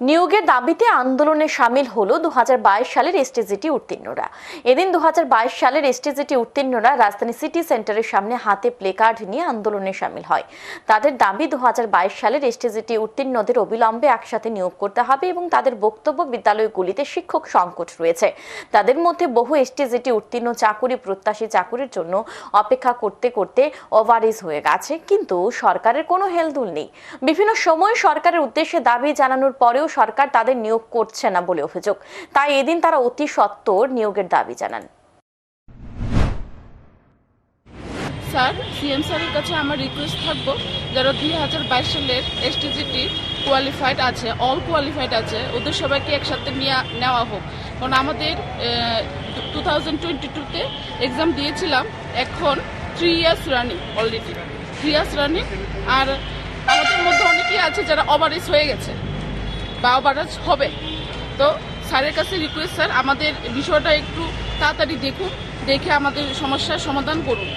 নিয়োগের দাবিতে আন্দোলনে সামিল হলো দু সালের এসটিজিটি উত্তীর্ণরা। এদিন দু সালের এসটিজিটি উত্তীর্ণরা রাজধানী সিটি সেন্টারের সামনে হাতে প্লেকার্ড নিয়ে আন্দোলনে সামিল হয়। তাদের দাবি দু সালের এসটিজিটি উত্তীর্ণদের অবিলম্বে একসাথে নিয়োগ করতে হবে এবং তাদের বক্তব্য বিদ্যালয়গুলিতে শিক্ষক সংকট রয়েছে। তাদের মধ্যে বহু এসটিজিটি উত্তীর্ণ চাকুরি, প্রত্যাশী চাকুরির জন্য অপেক্ষা করতে করতে ওভারিজ হয়ে গেছে, কিন্তু সরকারের কোনো হেলদুল নেই। বিভিন্ন সময় সরকারের উদ্দেশ্যে দাবি জানানোর পরেও সরকার তাদের নিয়োগ করছে না বলে অভিযোগ। তাই এদিন তারা অতি সত্বর নিয়োগের দাবি জানান। স্যার, সিএম স্যারের কাছে আমার রিকোয়েস্ট থাকব। যারা দুই হাজার বাইশ সালের এসটিজিটি কোয়ালিফাইড আছে অল কোয়ালিফাইড আছে, ওদের সবাইকে একসাথে নিয়ে নেওয়া হোক। কারণ আমাদের টু থাউজেন্ড টোয়েন্টি টুতে এক্সাম দিয়েছিলাম, এখন three years running already three years running আর আমাদের মধ্যে অনেকেই আছে যারা ওভারেজ হয়ে গেছে। বা ওভারেজ হবে। তো স্যারের কাছে রিকোয়েস্ট স্যার, আমাদের বিষয়টা একটু তাড়াতাড়ি দেখুন, দেখে আমাদের সমস্যার সমাধান করুন।